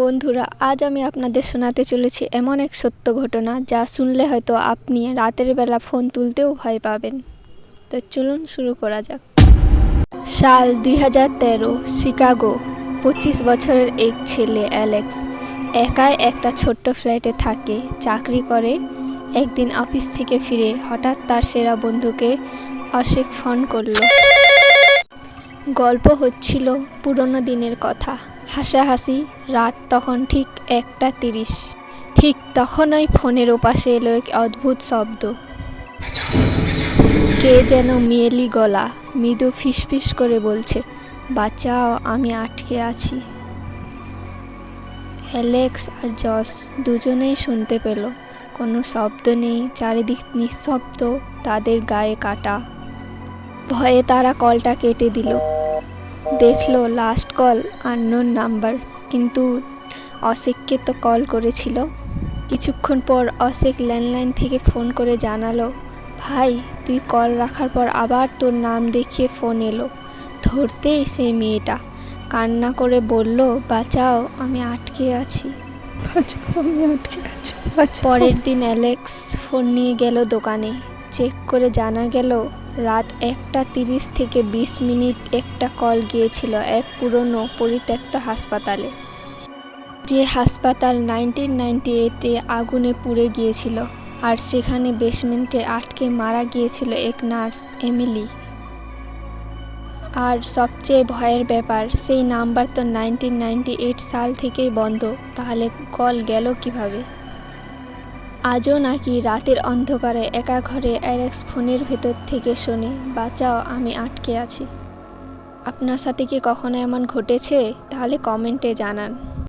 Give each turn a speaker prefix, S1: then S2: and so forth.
S1: বন্ধুরা, আজ আমি আপনাদের শোনাতে চলেছি এমন এক সত্য ঘটনা যা শুনলে হয়তো আপনি রাতের বেলা ফোন তুলতেও ভয় পাবেন। তো চলুন শুরু করা যাক। সাল দুই হাজার তেরো, শিকাগো। পঁচিশ বছরের এক ছেলে, অ্যালেক্স। একাই একটা ছোট্ট ফ্ল্যাটে থাকে, চাকরি করে। একদিন অফিস থেকে ফিরে হঠাৎ তার সেরা বন্ধুকে অশেক ফোন করল। গল্প হচ্ছিল পুরনো দিনের কথা। হাসাহাসি, রাত তখন ঠিক একটা তিরিশ। ঠিক তখনই ফোনের ওপাশে এলো এক অদ্ভুত শব্দ। কে যেন মেয়েলি গলা, মৃদু ফিসফিস করে বলছে, বাঁচাও, আমি আটকে আছি। অ্যালেক্স আর জস দুজনেই শুনতে পেল। কোনো শব্দ নেই, চারিদিক নিঃশব্দ, তাদের গায়ে কাটা। ভয়ে তারা কলটা কেটে দিল। দেখল লাস্ট কল আননোন নাম্বার কিন্তু অশেককে তো কল করেছিল। কিছুক্ষণ পর অশেক ল্যান্ডলাইন থেকে ফোন করে জানালো ভাই তুই কল রাখার পর আবার তোর নাম দেখিয়ে ফোন এলো। ধরতেই সেই মেয়েটা কান্না করে বলল বাঁচাও আমি আটকে আছি। পরের দিন অ্যালেক্স ফোন নিয়ে গেল দোকানে। চেক করে জানা গেল রাত একটা তিরিশ থেকে বিশ মিনিট একটা কল গিয়েছিল এক পুরনো পরিত্যক্ত হাসপাতালে। যে হাসপাতাল নাইনটিন নাইনটি এইটে আগুনে পুড়ে গিয়েছিল আর সেখানে বেসমেন্টে আটকে মারা গিয়েছিল এক নার্স, এমিলি। আর সবচেয়ে ভয়ের ব্যাপার, সেই নাম্বার তো নাইনটিন নাইনটি এইট সাল থেকেই বন্ধ, তাহলে কল গেল কীভাবে? আজও নাকি রাতের অন্ধকারে একা ঘরে অ্যালেক্স ফোনের ভেতর থেকে শোনে, বাঁচাও, আমি আটকে আছি। আপনার সাথে কি কখনো এমন ঘটেছে? তাহলে কমেন্টে জানান।